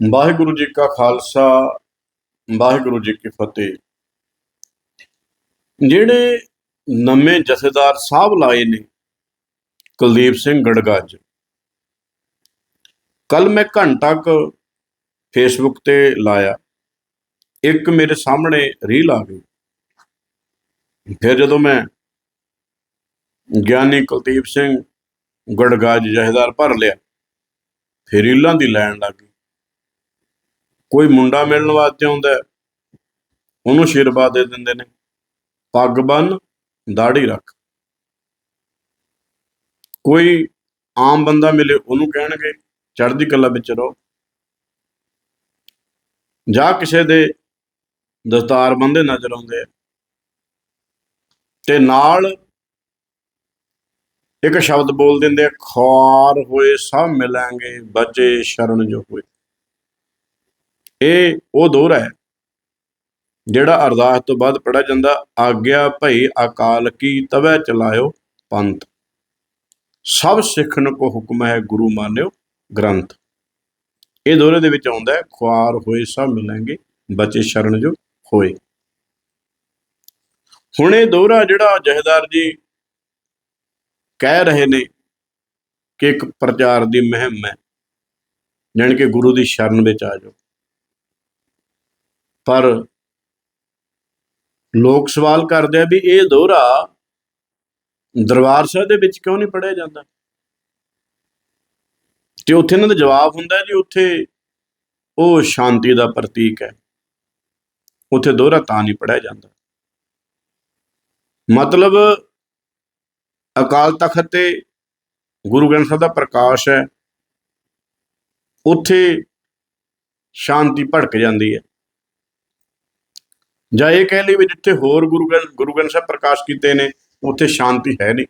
ਵਾਹਿਗੁਰੂ ਜੀ ਕਾ ਖਾਲਸਾ, ਵਾਹਿਗੁਰੂ ਜੀ ਕੀ ਫਤਿਹ। ਜਿਹੜੇ ਨਵੇਂ ਜਥੇਦਾਰ ਸਾਹਿਬ ਲਾਏ ਨੇ, ਕੁਲਦੀਪ ਸਿੰਘ ਗੜਗਾਜ ਕੱਲ ਮੈਂ ਘੰਟਾ ਕੁ ਫੇਸਬੁੱਕ ਤੇ ਲਾਇਆ, ਇੱਕ ਮੇਰੇ ਸਾਹਮਣੇ ਰੀਲ ਆ ਗਈ। ਫਿਰ ਜਦੋਂ ਮੈਂ ਗਿਆਨੀ ਕੁਲਦੀਪ ਸਿੰਘ ਗੜਗਾਜ ਜਥੇਦਾਰ ਭਰ ਲਿਆ, ਫਿਰ ਰੀਲਾਂ ਦੀ ਲੈਣ ਲੱਗ ਗਈ। ਕੋਈ ਮੁੰਡਾ ਮਿਲਣ ਵਾਸਤੇ ਆਉਂਦਾ ਉਹਨੂੰ ਆਸ਼ੀਰਵਾਦ ਦੇ ਦਿੰਦੇ ਨੇ। ਪੱਗ ਬੰਨ ਦਾੜੀ ਰੱਖ। ਕੋਈ ਆਮ ਬੰਦਾ ਮਿਲੇ, ਉਹਨੂੰ ਕਹਿਣਗੇ, ਚੜ੍ਹਦੀ ਕਲਾ ਵਿੱਚ ਰਹੋ। ਜਾਂ ਕਿਸੇ ਦੇ ਦਸਤਾਰ ਬੰਦੇ ਨਜ਼ਰ ਆਉਂਦੇ ਆ। ਤੇ ਨਾਲ ਇੱਕ ਸ਼ਬਦ ਬੋਲ ਦਿੰਦੇ ਖਾਰ ਹੋਏ ਸਭ ਮਿਲਾਂਗੇ ਬਚੇ ਸ਼ਰਨ ਜੋ ਹੋਏ। ਇਹ ਉਹ ਦੋਹਰਾ ਹੈ ਜਿਹੜਾ ਅਰਦਾਸ ਤੋਂ ਬਾਅਦ ਪੜਿਆ ਜਾਂਦਾ, ਆਗਿਆ ਭਈ ਅਕਾਲ ਕੀ ਤਵੇ ਚਲਾਇਓ ਪੰਥ। ਸਭ ਸਿੱਖਣ ਕੋ ਹੁਕਮ ਹੈ ਗੁਰੂ ਮਾਨਿਓ ਗ੍ਰੰਥ। ਇਹ ਦੋਹਰੇ ਦੇ ਵਿੱਚ ਆਉਂਦਾ ਹੈ, ਖੁਆਰ ਹੋਏ ਸਭ ਮਿਲਾਂਗੇ, ਬਚੇ ਸ਼ਰਨ ਜੋ ਹੋਏ। ਹੁਣ ਇਹ ਦੋਹਰਾ ਜਿਹੜਾ ਜਹਦਾਰ ਜੀ ਕਹਿ ਰਹੇ ਨੇ ਕਿ ਇੱਕ ਪ੍ਰਚਾਰ ਦੀ ਮੁਹਿੰਮ ਹੈ, ਜਾਣੀ ਕਿ ਗੁਰੂ ਦੀ ਸ਼ਰਨ ਵਿੱਚ ਆ ਜਾਓ। ਪਰ ਲੋਕ ਸਵਾਲ ਕਰਦੇ ਆ ਵੀ ਇਹ ਦੋਹਰਾ ਦਰਬਾਰ ਸਾਹਿਬ ਦੇ ਵਿੱਚ ਕਿਉਂ ਨਹੀਂ ਪੜਿਆ ਜਾਂਦਾ? ਤੇ ਉੱਥੇ ਇਹਨਾਂ ਦਾ ਜਵਾਬ ਹੁੰਦਾ ਜੀ, ਉੱਥੇ ਉਹ ਸ਼ਾਂਤੀ ਦਾ ਪ੍ਰਤੀਕ ਹੈ। ਉੱਥੇ ਦੋਹਰਾ ਤਾਂ ਨਹੀਂ ਪੜਿਆ ਜਾਂਦਾ। ਮਤਲਬ ਅਕਾਲ ਤਖਤ ਤੇ ਗੁਰੂ ਗ੍ਰੰਥ ਸਾਹਿਬ ਦਾ ਪ੍ਰਕਾਸ਼ ਹੈ। ਉੱਥੇ ਸ਼ਾਂਤੀ ਭੜਕ ਜਾਂਦੀ ਹੈ। ਜਾਂ ਇਹ ਕਹਿ ਲਈ ਵੀ ਜਿੱਥੇ ਹੋਰ ਗੁਰੂ ਗ੍ਰੰਥ ਗੁਰੂ ਗ੍ਰੰਥ ਸਾਹਿਬ ਪ੍ਰਕਾਸ਼ ਕੀਤੇ ਨੇ, ਉੱਥੇ ਸ਼ਾਂਤੀ ਹੈ ਨਹੀਂ।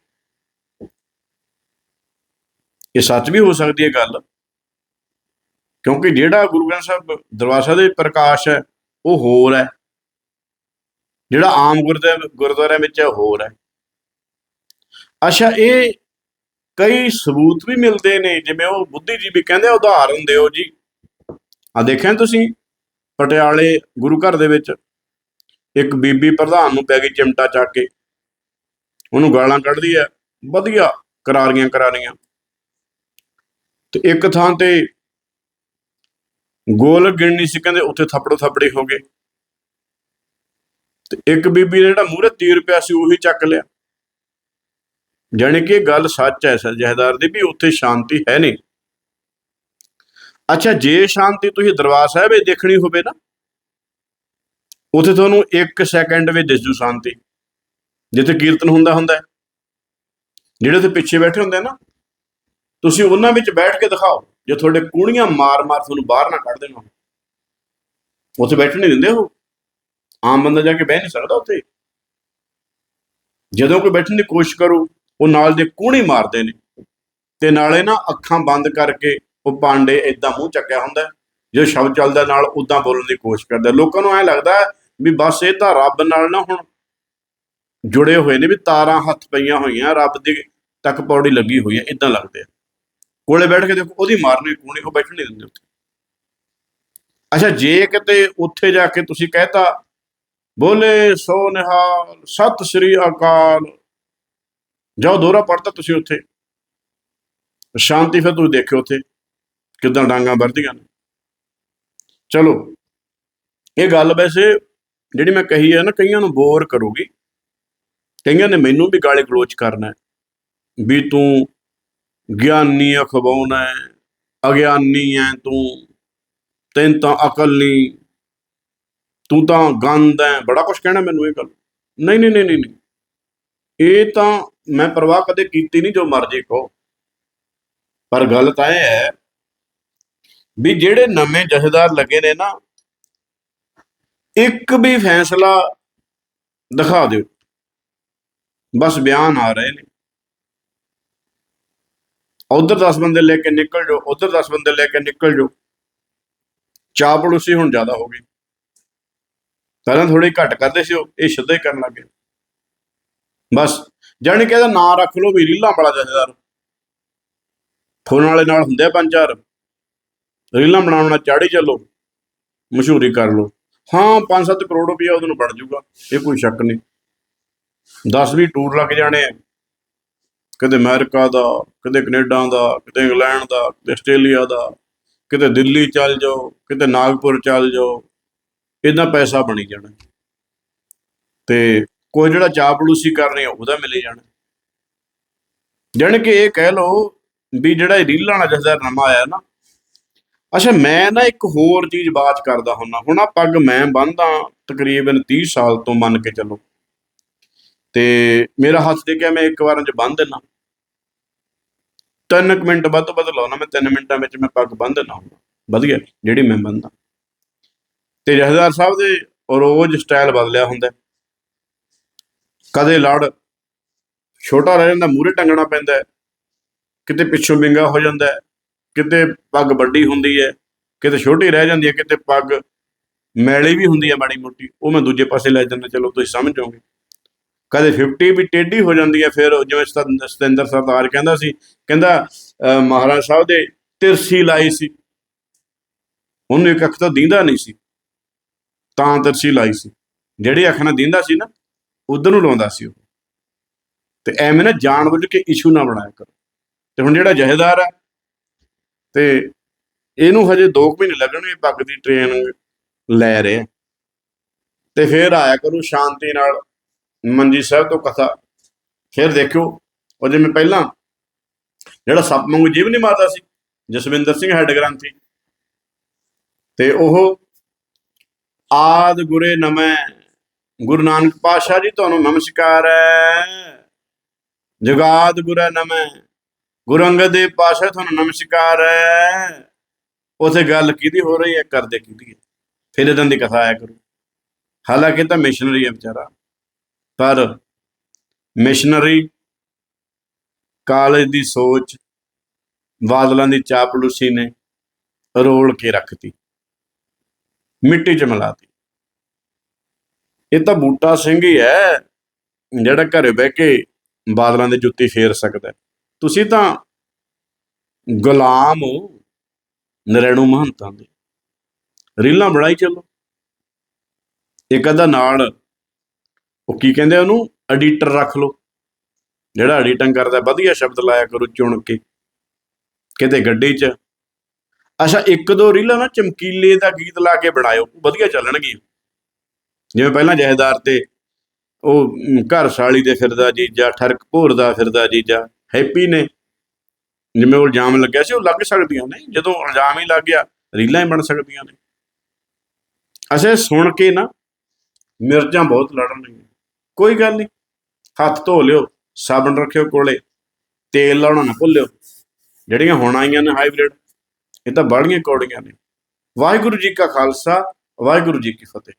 ਇਹ ਸੱਚ ਵੀ ਹੋ ਸਕਦੀ ਹੈ ਗੱਲ, ਕਿਉਂਕਿ ਜਿਹੜਾ ਗੁਰੂ ਗ੍ਰੰਥ ਸਾਹਿਬ ਦਰਬਾਰ ਸਾਹਿਬ ਦੇ ਪ੍ਰਕਾਸ਼ ਹੈ, ਉਹ ਹੋਰ ਹੈ। ਜਿਹੜਾ ਆਮ ਗੁਰਦੁਆਰੇ, ਗੁਰਦੁਆਰਿਆਂ ਵਿੱਚ ਹੈ ਹੋਰ ਹੈ। ਅੱਛਾ, ਇਹ ਕਈ ਸਬੂਤ ਵੀ ਮਿਲਦੇ ਨੇ, ਜਿਵੇਂ ਉਹ ਬੁੱਧੀ ਜੀ ਵੀ ਕਹਿੰਦੇ ਉਦਾਹਰਨ ਦਿਓ ਜੀ। ਆ ਦੇਖਿਆ ਤੁਸੀਂ, ਪਟਿਆਲੇ ਗੁਰੂ ਘਰ ਦੇ ਵਿੱਚ ਇੱਕ ਬੀਬੀ ਪ੍ਰਧਾਨ ਨੂੰ ਪੈ ਗਈ ਚਿਮਟਾ ਚੱਕ ਕੇ। ਉਹਨੂੰ ਗਾਲਾਂ ਕੱਢਦੀ ਹੈ ਵਧੀਆ, ਕਰਾਰੀਆਂ ਕਰਾਰੀਆਂ। ਤੇ ਇੱਕ ਥਾਂ ਤੇ ਗੋਲ ਗਿਣਨੀ ਸੀ, ਕਹਿੰਦੇ ਉੱਥੇ ਥੱਪੜੋ ਥੱਪੜੇ ਹੋ ਗਏ ਤੇ ਇੱਕ ਬੀਬੀ ਨੇ ਜਿਹੜਾ ਮੂਹਰੇ ਤੀਰ ਪਿਆ ਸੀ, ਉਹੀ ਚੱਕ ਲਿਆ। ਜਾਣੀ ਕਿ ਇਹ ਗੱਲ ਸੱਚ ਹੈ ਜਹਦਾਰ ਦੀ, ਵੀ ਉੱਥੇ ਸ਼ਾਂਤੀ ਹੈ ਨਹੀਂ। ਅੱਛਾ, ਜੇ ਸ਼ਾਂਤੀ ਤੁਸੀਂ ਦਰਬਾਰ ਸਾਹਿਬ ਵਿੱਚ ਦੇਖਣੀ ਹੋਵੇ ਨਾ ਉੱਥੇ ਤੁਹਾਨੂੰ 1 ਸੈਕਿੰਡ ਵਿੱਚ ਦਿਸ ਜੂ ਸ਼ਾਂਤੀ। ਜਿੱਥੇ ਕੀਰਤਨ ਹੁੰਦਾ ਹੁੰਦਾ ਜਿਹੜੇ ਉੱਥੇ ਪਿੱਛੇ ਬੈਠੇ ਹੁੰਦੇ ਨਾ, ਤੁਸੀਂ ਉਹਨਾਂ ਵਿੱਚ ਬੈਠ ਕੇ ਦਿਖਾਓ, ਜੇ ਤੁਹਾਡੇ ਕੂਣੀਆਂ ਮਾਰ-ਮਾਰ ਤੁਹਾਨੂੰ ਬਾਹਰ ਨਾ ਕੱਢ ਦੇਣ ਉੱਥੇ ਬੈਠਣ ਨਹੀਂ ਦਿੰਦੇ ਉਹ। ਆਮ ਬੰਦਾ ਜਾ ਕੇ ਬਹਿ ਨਹੀਂ ਸਕਦਾ ਉੱਥੇ। ਜਦੋਂ ਕੋਈ ਬੈਠਣ ਦੀ ਕੋਸ਼ਿਸ਼ ਕਰੋ, ਉਹ ਨਾਲ ਦੇ ਕੂਣੀ ਮਾਰਦੇ ਨੇ। ਤੇ ਨਾਲੇ ਨਾ ਅੱਖਾਂ ਬੰਦ ਕਰਕੇ ਉਹ ਪਾਂਡੇ ਇਦਾਂ ਮੂੰਹ ਚੱਕਿਆ ਹੁੰਦਾ ਹੈ। ਜੋ ਸ਼ਬਦ ਚੱਲਦਾ ਨਾਲ ਉਦਾਂ ਬੋਲਣ ਦੀ ਕੋਸ਼ਿਸ਼ ਕਰਦਾ। ਲੋਕਾਂ ਨੂੰ ਐ ਲੱਗਦਾ ਹੈ ਵੀ ਬਸ ਇਹ ਤਾਂ ਰੱਬ ਨਾਲ ਨਾ ਹੁਣ ਜੁੜੇ ਹੋਏ ਨੇ ਵੀ ਤਾਰਾਂ ਹੱਥ ਪਈਆਂ ਹੋਈਆਂ, ਰੱਬ ਦੀ ਤੱਕ ਪੌੜੀ ਲੱਗੀ ਹੋਈ ਹੈ ਇਦਾਂ ਲੱਗਦੇ ਆ। ਕੋਲੇ ਬੈਠ ਕੇ ਦੇਖੋ, ਉਹਦੀ ਮਾਰਨੀ ਕੂਣੀ ਉਹ ਬੈਠਣ ਨਹੀਂ ਦਿੰਦੇ ਉੱਥੇ। ਅੱਛਾ, ਜੇ ਕਿਤੇ ਉੱਥੇ ਜਾ ਕੇ ਤੁਸੀਂ ਕਹਿਤਾ, ਬੋਲੇ ਸੋ ਨਿਹਾਲ, ਸਤਿ ਸ੍ਰੀ ਅਕਾਲ। ਜਾਓ ਦੋਹਰਾ ਪੜਤਾ ਤੁਸੀਂ ਉੱਥੇ। ਸ਼ਾਂਤੀ ਫਿਰ ਤੁਸੀਂ ਦੇਖਿਓ ਉੱਥੇ, ਕਿਦਾਂ ਡਾਂਗਾ ਵਰਦੀਆਂ ਨੇ। ਚਲੋ, ਇਹ ਗੱਲ ਵੈਸੇ ਜਿਹੜੀ ਮੈਂ ਕਹੀ ਹੈ ਨਾ, ਕਈਆਂ ਨੂੰ ਬੋਰ ਕਰੂਗੀ। ਕਈਆਂ ਨੇ ਮੈਨੂੰ ਵੀ ਗਾਲੇ ਗਲੋਚ ਕਰਨਾ ਵੀ ਤੂੰ ਗਿਆਨੀ ਅਖਵਾਉਣਾ ਹੈ, ਅਗਿਆਨੀ ਹੈ ਤੂੰ, ਤੈਨੂੰ ਤਾਂ ਅਕਲ ਨਹੀਂ, ਤੂੰ ਤਾਂ ਗੰਦ ਹੈ ਬੜਾ ਕੁਝ ਕਹਿਣਾ ਮੈਨੂੰ ਇਹ ਗੱਲ। ਨਹੀਂ ਨਹੀਂ ਨਹੀਂ ਨਹੀਂ। ਇਹ ਤਾਂ ਮੈਂ ਪਰਵਾਹ ਕਦੇ ਕੀਤੀ ਨਹੀਂ ਜੋ ਮਰਜ਼ੀ ਕਹੋ। ਪਰ ਗੱਲ ਤਾਂ ਇਹ ਹੈ ਵੀ ਜਿਹੜੇ ਨਵੇਂ ਜਥੇਦਾਰ ਲੱਗੇ ਨੇ ਨਾ ਇੱਕ ਵੀ ਫੈਸਲਾ ਦਿਖਾ ਦਿਓ। ਬਸ ਬਿਆਨ ਆ ਰਹੇ ਨੇ। ਉਧਰ 10 ਬੰਦੇ ਲੈ ਕੇ ਨਿਕਲ ਜਾਓ, ਉਧਰ 10 ਬੰਦੇ ਲੈ ਕੇ ਨਿਕਲ ਜਾਓ। ਚਾਪੜੂਸੀ ਹੁਣ ਜ਼ਿਆਦਾ ਹੋ ਗਈ। ਪਹਿਲਾਂ ਥੋੜੀ ਘੱਟ ਕਰਦੇ ਸੀ ਉਹ, ਇਹ ਸਿੱਧਾ ਹੀ ਕਰਨ ਲੱਗੇ। ਬਸ, ਜਾਣੀ ਕਿ ਇਹਦਾ ਨਾਂ ਰੱਖ ਲਓ ਵੀ ਰੀਲਾਂ ਵਾਲਾ ਜਥੇਦਾਰ। ਫੋਨ ਵਾਲੇ ਨਾਲ ਹੁੰਦੇ ਆ ਪੰਜ ਚਾਰ। ਰੀਲਾਂ ਬਣਾਉਣਾ ਚਾੜੀ ਚੱਲੋ। ਮਸ਼ਹੂਰੀ ਕਰ ਲਓ। ਹਾਂ 5-7 ਕਰੋੜ ਰੁਪਇਆ ਉਹਦੇ ਨੂੰ ਬਣ ਜਾਊਗਾ, ਇਹ ਕੋਈ ਸ਼ੱਕ ਨਹੀਂ। 10 ਵੀ ਟੂਰ ਲੱਗ ਜਾਣੇ ਆ। ਕਦੇ ਅਮਰੀਕਾ ਦਾ ਕਦੇ ਕੈਨੇਡਾ ਦਾ ਕਦੇ ਇੰਗਲੈਂਡ ਦਾ ਕਦੇ ਆਸਟ੍ਰੇਲੀਆ ਦਾ, ਕਿਤੇ ਦਿੱਲੀ ਚੱਲ ਜਾਓ, ਕਿਤੇ ਨਾਗਪੁਰ ਚੱਲ ਜਾਓ ਇਦਾਂ ਪੈਸਾ ਬਣੀ ਜਾਣਾ। ਤੇ ਕੋਈ ਜਿਹੜਾ ਚਾਪਲੂਸੀ ਕਰਨੀ ਆ ਉਹਦਾ ਮਿਲੇ ਜਾਣਾ। ਜਾਣੀ ਕਿ ਇਹ ਕਹਿ ਲਓ ਵੀ ਜਿਹੜਾ ਇਹ ਰੀਲਾਂ ਵਾਲਾ ਜਸਦਾ ਨਵਾਂ ਆਇਆ ਨਾ ਅੱਛਾ, ਮੈਂ ਨਾ ਇੱਕ ਹੋਰ ਚੀਜ਼ ਬਾਤ ਕਰਦਾ ਹੁੰਨਾ। ਹੁਣ ਆ ਪੱਗ ਮੈਂ ਬੰਨਦਾ ਤਕਰੀਬਨ 30 ਸਾਲ ਤੋਂ ਮੰਨ ਕੇ ਚੱਲੋ। ਤੇ ਮੇਰਾ ਹੱਥ ਦੇ ਕੇ ਮੈਂ ਇੱਕ ਵਾਰਾਂ ਚ ਬੰਨ ਦੇਣਾ ਤਿੰਨ ਕੁ ਮਿੰਟ ਵੱਧ ਤੋਂ ਵੱਧ ਲਾਉਣਾ ਮੈਂ 3 ਮਿੰਟਾਂ ਵਿੱਚ ਮੈਂ ਪੱਗ ਬੰਨ ਦੇਣਾ ਹੁੰਦਾ। ਵਧੀਆ, ਜਿਹੜੀ ਮੈਂ ਬੰਨਦਾ ਤੇ ਜਹਦਾਰ ਸਾਹਿਬ ਦੇ ਰੋਜ਼ ਸਟਾਈਲ ਬਦਲਿਆ ਹੁੰਦਾ। ਕਦੇ ਲੜ, ਛੋਟਾ ਰਹਿ ਜਾਂਦਾ ਮੂਰੇ ਟੰਗਣਾ ਪੈਂਦਾ। ਕਿਤੇ ਪਿੱਛੋਂ ਵਿੰਗਾ ਹੋ ਜਾਂਦਾ। ਕਿਤੇ ਪੱਗ ਵੱਡੀ ਹੁੰਦੀ ਹੈ ਕਿਤੇ ਛੋਟੀ ਰਹਿ ਜਾਂਦੀ ਹੈ ਕਿਤੇ ਪੱਗ ਮੈਲੀ ਵੀ ਹੁੰਦੀ ਹੈ ਮਾੜੀ ਮੋਟੀ ਉਹ ਮੈਂ ਦੂਜੇ ਪਾਸੇ ਲੈ ਜਾਂਦਾ ਚਲੋ ਤੁਸੀਂ ਸਮਝ ਜਾਓਗੇ। ਕਦੇ 50 ਵੀ ਟੇਢੀ ਹੋ ਜਾਂਦੀ ਹੈ ਫਿਰ ਜਿਵੇਂ ਸਤ- ਸਤਿੰਦਰ ਸਰਦਾਰ ਕਹਿੰਦਾ ਸੀ ਕਹਿੰਦਾ ਅਹ, ਮਹਾਰਾਜ ਸਾਹਿਬ ਦੇ ਤਿਰਸੀ ਲਾਈ ਸੀ। ਉਹਨੂੰ ਇੱਕ ਅੱਖ ਤਾਂ ਦਿੰਦਾ ਨਹੀਂ ਸੀ ਤਾਂ ਤਿਰਸੀ ਲਾਈ ਸੀ। ਜਿਹੜੀ ਅੱਖ ਨਾਲ ਦਿੰਦਾ ਸੀ ਨਾ ਉਧਰ ਨੂੰ ਲਾਉਂਦਾ ਸੀ ਉਹ। ਤੇ ਐਵੇਂ ਨਾ ਜਾਣ ਬੁੱਝ ਕੇ ਇਸ਼ੂ ਨਾ ਬਣਾਇਆ ਕਰੋ। ਤੇ ਹੁਣ ਜਿਹੜਾ ਜਹੇਦਾਰ ਹੈ ਤੇ ਇਹਨੂੰ ਹਜੇ 2 ਮਹੀਨੇ ਲੱਗਣਗੇ ਪੱਗ ਦੀ ਟ੍ਰੇਨਿੰਗ ਲੈ ਰਿਹਾ ਤੇ ਫਿਰ ਆਇਆ ਕਰੂ ਸ਼ਾਂਤੀ ਨਾਲ, ਮੰਜੀ ਸਾਹਿਬ ਤੋਂ ਕਥਾ। ਫਿਰ ਦੇਖਿਓ, ਉਹ ਜਿਵੇਂ ਪਹਿਲਾਂ ਜਿਹੜਾ ਸੱਪ ਵਾਂਗੂ ਜੀਵ ਨਹੀਂ ਮਾਰਦਾ ਸੀ, ਜਸਵਿੰਦਰ ਸਿੰਘ ਹੈਡ ਗ੍ਰੰਥੀ। ਤੇ ਉਹ ਆਦ ਗੁਰੇ ਨਮੈ, ਗੁਰੂ ਨਾਨਕ ਪਾਤਸ਼ਾਹ ਜੀ, ਤੁਹਾਨੂੰ ਨਮਸਕਾਰ ਹੈ। ਜਗਾਦ ਗੁਰੇ ਨਮੈ। ਗੁਰੂ ਅੰਗਦ ਦੇਵ ਪਾਤਸ਼ਾਹ ਤੁਹਾਨੂੰ ਨਮਸਕਾਰ ਹੈ। ਉਥੇ ਗੱਲ ਕਿਹਦੀ ਹੋ ਰਹੀ ਹੈ? ਕਰਦੇ ਕਿਹਦੀ ਹੈ? ਫਿਰ ਇਦਾਂ ਦੀ ਕਥਾ ਆਇਆ ਕਰੂ ਹਾਲਾਂਕਿ ਇਹ ਤਾਂ ਮਿਸ਼ਨਰੀ ਹੈ ਵਿਚਾਰਾ। ਪਰ ਮਿਸ਼ਨਰੀ ਕਾਲਜ ਦੀ ਸੋਚ, ਬਾਦਲਾਂ ਦੀ ਚਾਪਲੂਸੀ ਨੇ ਰੋਲ ਕੇ ਰੱਖਤੀ। ਮਿੱਟੀ 'ਚ ਮਿਲਾਤੀ। ਇਹ ਤਾਂ ਬੂਟਾ ਸਿੰਘ ਹੀ ਹੈ, ਜਿਹੜਾ ਘਰੇ ਬਹਿ ਕੇ ਬਾਦਲਾਂ ਦੇ ਜੁੱਤੀ ਫੇਰ ਸਕਦਾ ਹੈ। ਤੁਸੀਂ ਤਾਂ ਗੁਲਾਮ ਹੋ ਨਰੈਣੂ ਮਹੰਤਾਂ ਦੇ। ਰੀਲਾਂ ਬਣਾਈ ਚੱਲੋ। ਇੱਕ ਅੱਧਾ ਨਾਲ ਉਹ ਕੀ ਕਹਿੰਦੇ ਉਹਨੂੰ? ਐਡੀਟਰ ਰੱਖ ਲਓ। ਜਿਹੜਾ ਐਡੀਟਿੰਗ ਕਰਦਾ ਵਧੀਆ ਸ਼ਬਦ ਲਾਇਆ ਕਰੋ ਚੁਣ ਕੇ। ਕਿਤੇ ਗੱਡੀ 'ਚ। ਅੱਛਾ ਇੱਕ ਦੋ ਰੀਲਾਂ ਨਾ ਚਮਕੀਲੇ ਦਾ ਗੀਤ ਲਾ ਕੇ ਬਣਾਇਓ ਵਧੀਆ ਚੱਲਣਗੀਆਂ। ਜਿਵੇਂ ਪਹਿਲਾਂ ਜਹੇਦਾਰ ਤੇ ਉਹ ਅਮ, ਘਰ ਸਾਲੀ ਦੇ ਫਿਰਦਾ ਜੀਜਾ ਠਰਕ ਭੋਰਦਾ ਫਿਰਦਾ ਜੀਜਾ। ਹੈਪੀ ਨੇ। ਜਿਵੇਂ ਉਹ ਇਲਜ਼ਾਮ ਲੱਗਿਆ ਸੀ, ਉਹ ਲੱਗ ਸਕਦੀਆਂ ਨੇ। ਜਦੋਂ ਇਲਜ਼ਾਮ ਹੀ ਲੱਗ ਗਿਆ, ਰੀਲਾਂ ਹੀ ਬਣ ਸਕਦੀਆਂ ਨੇ। ਅਸੇ ਸੁਣ ਕੇ ਨਾ ਮਿਰਜ਼ਾਂ ਬਹੁਤ ਲੜਨ ਲੱਗੀਆਂ। ਕੋਈ ਗੱਲ ਨਹੀਂ, ਹੱਥ ਧੋ ਲਿਓ, ਸਾਬਣ ਰੱਖਿਓ ਕੋਲੇ, ਤੇਲ ਲਾਉਣਾ ਨਾ ਭੁੱਲਿਓ। ਜਿਹੜੀਆਂ ਹੁਣ ਆਈਆਂ ਨੇ ਹਾਈਬ੍ਰਿਡ ਇਹ ਤਾਂ ਬੜੀਆਂ ਕੌੜੀਆਂ ਨੇ। ਵਾਹਿਗੁਰੂ ਜੀ ਕਾ ਖਾਲਸਾ, ਵਾਹਿਗੁਰੂ ਜੀ ਕੀ ਫਤਿਹ।